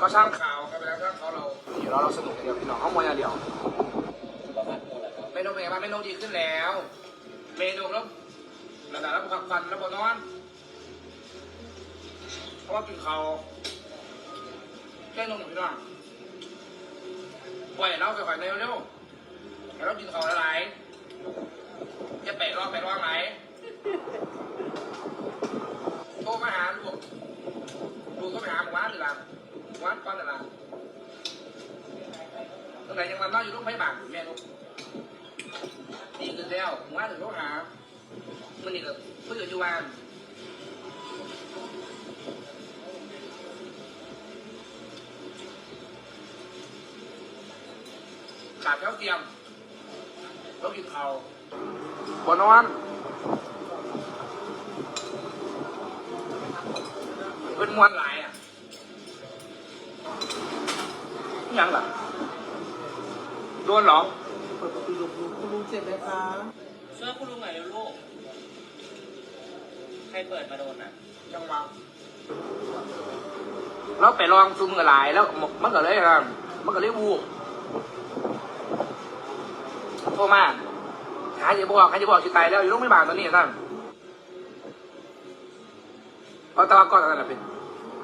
ก็ช่างข่าวกันไปแล้วช่างเขาเราอยู่เราเราสนุกอย่างเดียวพี่น้องเขามวยอย่างเดียวประมาณโมงแหละครับเมนูเป็นไงบ้างเมนูดีขึ้นแล้ว เมนูแล้วระดับรับความฟันแล้วบนนอนเพราะว่ากินเขาวแก้นมหน่อยพี่น้องปล่อยเราไปข่อยเร็วเร็วๆให้เรากินเขาวหลายๆจะเปะรอบไปรอบไหนโทรมาหาลูกลูกก็ไปหาหมู่บ้านหรือล่ะหมู่บ้านก้อนหรือล่ะตรงไหนยังวันน อนอยู่โรงพยาบาลแม่ลูกดีขึ้นแล้วผมว่าถึงต้องหามันนี่ก็เพื่ออยู่บ้านขาดข้าวเตรียมแล้วกินข้าวบนนอนเป็นมวนหลาย โดนเหรอ เปิดประตูหลบลุงคุณลุงเจ็บไหมคะช่วยคุณลุงหน่อยเร็วลูก ใครเปิดมาโดนอะ จังหวะแล้วไปลองซุ่มกับหลายแล้วมันก็เลยอะมันก็เลยวูบโทรมาหาจะบอกใครจะบอกชิตายแล้วอยู่โรงพยาบาลตอนนี้ท่านเพราะตะวันก่อนนั่นแหละเป็น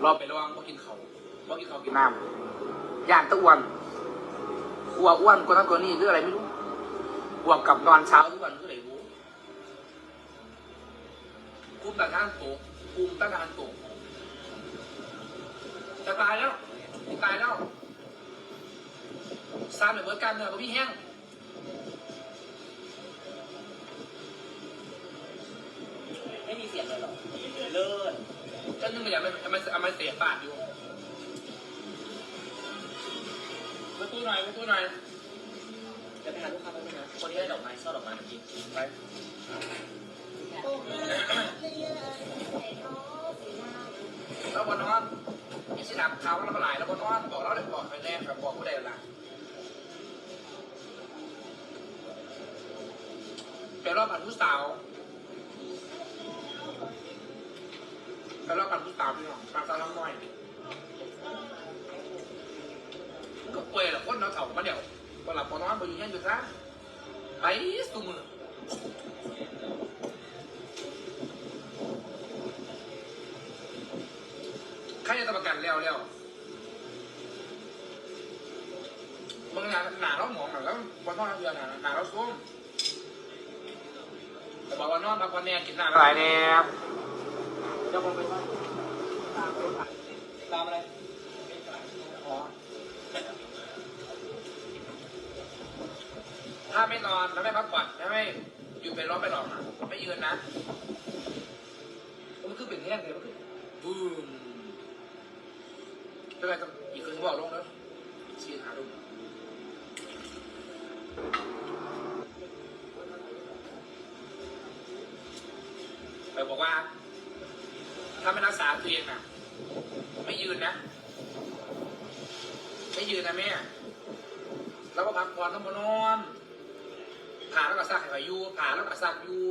รอไปลองบ่กินเขาวบ่กินเขาวกินน้ำย่านตะอ้วน อ้วกอ้วนกว่านั้นกว่านี้หรืออะไรไม่รู้บวกกับนอนเช้าทุกวันก็เลยรู้คุมต้านทานตกคุมต้านทานตกจะตายแล้วจะตายแล้วซามแบบเบิร์ดการเนื้อกับพี่แห้งไม่มีเสียงเลยเหรอเลิศก็นึกมาอย่างมันมันมันเสียบาทอยู่ ประตูหน่อยประตูหน่อยจะไปหาลูกค้าไหมนะคนที่ได้ดอกไม้ช่อดอกไม้เมื่อกี้ไปแล้วบนนอนมีสิดับเขาแล้วก็หลายแล้วบนนอนบอกเราเลยบอกไปแรกกับบอกผู้ใดล่ะไปรอบผ่านผู้สาวไปรอบผ่านผู้สาวพี่น้องตามตาล้ำน้อ เราเถ่ามาเดี๋ยววันหลับพอนอนไปอยู่เงี้ยอยู่ซะไปสุมือใครจะประกันแล้วแล้วบางงานหนาเราหมองหน่อยแล้ววันอนเดือนหนาหนาเราซุ้มแต่บอกว่านอนพักวันแน่กินหนาอะไรเนี่ยจะมองไปว่าตามอะไรอ๋อ ถ้าไม่นอนถ้าไม่พักผ่อนถ้าไม่อยู่เป็นร้อนไปหลอกนะไม่ยืนนะมันคือเป็นแห้งเลยมันคือบูมเป็นไรต้องอีกคืนบอกลงแล้วชีหาดูไปบอกว่า ถ้าไม่รักษาตัวเองนะไม่ยืนนะ ไม่ยืนนะแม่แล้วก็พักผ่อนต้องมานอน ผ่าแล้วก็ซักให้อยู่ผ่าแล้วก็ซักอยู่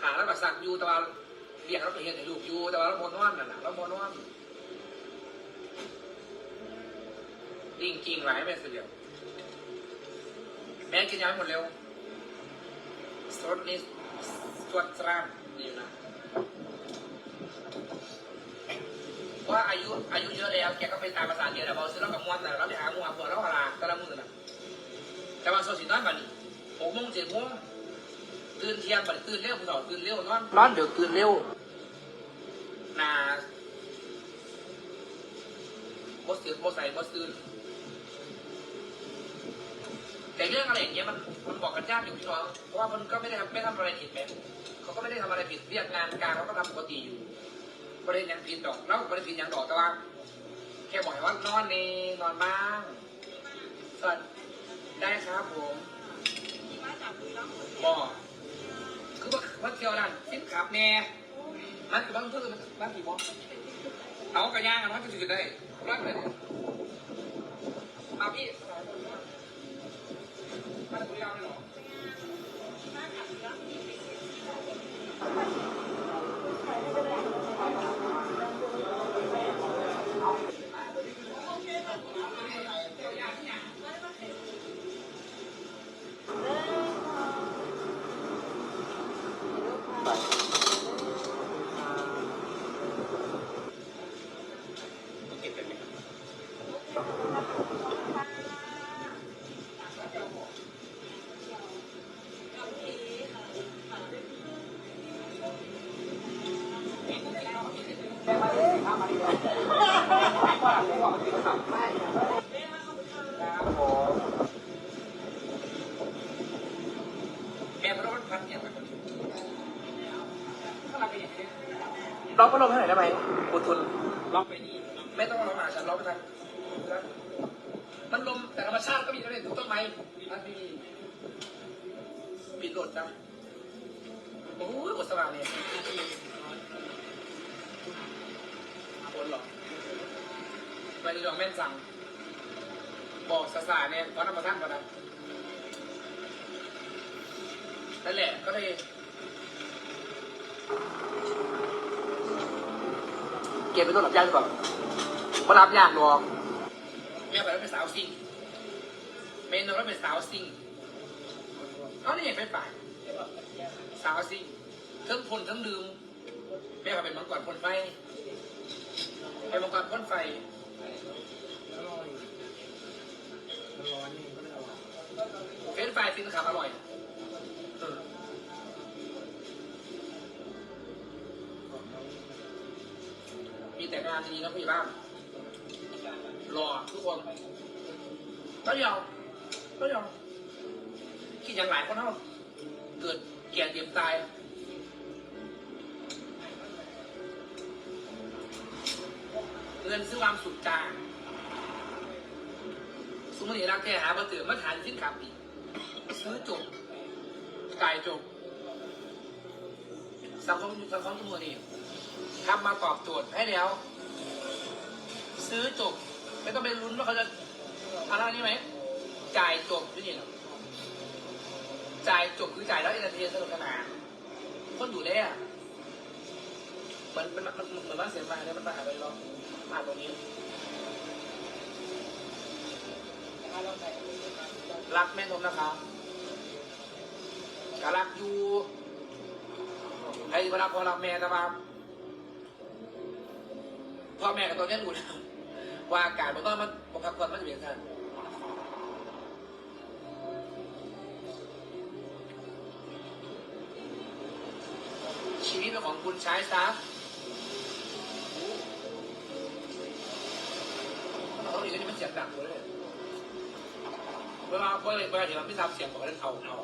ผ่าแล้วก็ซักอยู่แต่ว่าเรียกเราไปเห็นให้ลูกอยู่แต่ว่าเราโมนอนนั่นแหละเราโมนอนจริงจริงๆหลแม่เสียแม่กินยาให้หมดเร็วสดนี้สวดสรานดีอยู่นะเพราะว่าอายุอายุเยอะแล้วแกก็เป็นตามภาษาเนี่ยแหละพอซื้อแล้วกับมวนแต่เราไปหาหมวเผื่อเราหาลาแต่ละมือน่ะ แต่ว่าโซสิน้อยบัดนี้หกโมงเจ็ดโมงตื่นเที่ยงบัดนี้ตื่นเร็วผู้สาวตื่นเร็วนอนนอนเดี๋ยวตื่นเร็วนาบอสตื่นบอสใส่บอสตื่นแต่เรื่องอะไรอย่างเงี้ยมันมันบอกกันยากอยู่พี่น้องเพราะว่ามันก็ไม่ได้ทำไม่ทำอะไรผิดแม้เขาก็ไม่ได้ทำอะไรผิดเรียกงานการเขาก็ทำปกติอยู่ประเด็นยังผิดดอกแล้วประเด็นผิดยังดอกแต่ว่าแค่บอกให้ว่านอนนี่นอนบ้างก็ ได้ครับผมบอกคือว่าว่าเที่ยวนั่นซิมขับแน่มันคือบางเพื่อนบางทีบอกเอากระย่างกันว่าจะจุดได้รักเลยเอาพี่มาคุยเอาเลยเหรอ ล็อกพัดลมให้หน่อยได้ไหมอุทุนล็อกไปนี่ไม่ต้องล็อกหาฉันล็อกไปทางมันลมแต่ธรรมชาติก็มีนะเนี่ยถูกต้นไหมมันมีปิดโหลดนะโอ้ยกดสว่างเลยคนหรอ ไม่ได้ลองแม่นสั่ง บอกสาสาเนี่ยเพราะนำมาทั้งก่อนนะนั่นแหละก็เลยเก็บไปต้นหลับยากก่อนมารับยากหรอกแม่ไปแล้วเป็นสาวซิ่งเมนเราแล้วเป็นสาวซิ่งเอานี่ยังเป็นป่าสาวซิ่งทั้งพลทั้งลืมแม่ก็เป็นมังกรพ่นไฟเป็นมังกรพ่นไฟ เฟรนช์ฟรายฟินขับอร่อยเออมีแต่งานดีนะพี่บ้านรอทุกคนก็ยาวก็ยาวคิดอย่างหลายคนเท่าเกิด งินซื้อความสุขจางสมมติรักแกหามาเจอมาทานชิ้นขับอีกซื้อจบจ่ายจบสังคมสังคมทุกมือนี่ทำมาตอบโจทย์ให้แล้ว ซื้อจบ ไม่ต้องไปลุ้นว่าเขาจะอะไรนี่ไหมจ่ายจบนี่เหรอจ่ายจบคือจ่ายแล้วเอนเตอร์เทนสนุกสนานคนอยู่ได้อะ มือนมันมันเหมือนว่าเสียมาเนี่ยมันมาหาไปรอบมาตรงนี้รักแม่นมนะครับก็รักอยู่ใครมารักพ่อรักแม่นะครับพ่อแม่กับตัวเนี้ยอุ่นว่าอากาศมันต้องมันปกติมันจะเปลี่ยนกันชีวิตเป็นของคุณใช้ซะ เขาดีก็จะไม่เสียงดังเลยเวลาเวลาเวลาที่เราไม่ทำเสียงบอกว่าเขาเอา